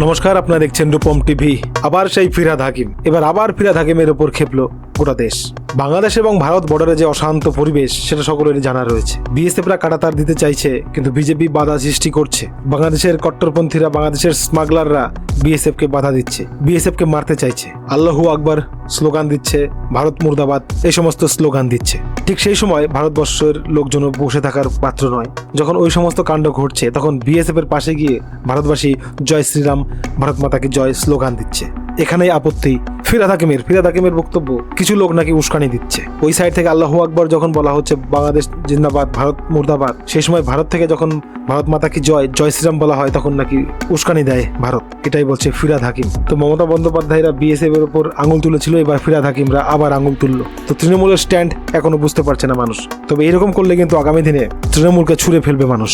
নমস্কার, আপনারা দেখছেন রূপম টিভি। আবার সেই ফিরাদ হাকিম। এবার আবার ফিরাদ হাকিমের ওপর খেপলো। গোটা দেশ। বাংলাদেশ এবং ভারত বর্ডারে যে অশান্ত পরিবেশ, সেটা সকলেরই জানা রয়েছে। বিএসএফরা কাটাতার দিতে চাইছে, কিন্তু বিজেপি বাধা সৃষ্টি করছে। বাংলাদেশের কট্টরপন্থীরা, বাংলাদেশের স্মাগলাররা বিএসএফ কে বাধা দিচ্ছে বিএসএফ কে মারতে চাইছে। আল্লাহু আকবার স্লোগান দিচ্ছে, ভারত মুর্দাবাদ, এই সমস্ত স্লোগান দিচ্ছে। ঠিক সেই সময় ভারতবর্ষের লোকজন বসে থাকার পাত্র নয়। যখন ওই সমস্ত কাণ্ড ঘটছে, তখন বিএসএফ এর পাশে গিয়ে ভারতবাসী জয় শ্রীরাম, ভারত মাতাকে জয় স্লোগান দিচ্ছে। এখানেই আপত্তি। ফিরাদ হাকিমের ফিরাদ হাকিমের বক্তব্য, কিছু লোক নাকি উস্কানি দিচ্ছে। ওই সাইড থেকে আল্লাহ আকবর যখন বলা হচ্ছে বাংলাদেশ জিন্দাবাদ, ভারত মুর্দাবাদ, সেই সময় ভারত থেকে যখন ভারত মাতা কি জয় জয় শ্রীরাম বলা হয়, তখন নাকি উস্কানি দেয় ভারত। এটাই বলছে ফিরাদ হাকিম। তো মমতা বন্দ্যোপাধ্যায়রা বিএসএফ এর উপর আঙুল তুলেছিল, এবার ফিরাদ হাকিমরা আবার আঙুল তুললো। তো তৃণমূলের স্ট্যান্ড এখনও বুঝতে পারছে না মানুষ। তবে এরকম করলে কিন্তু আগামী দিনে তৃণমূলকে ছুঁড়ে ফেলবে মানুষ।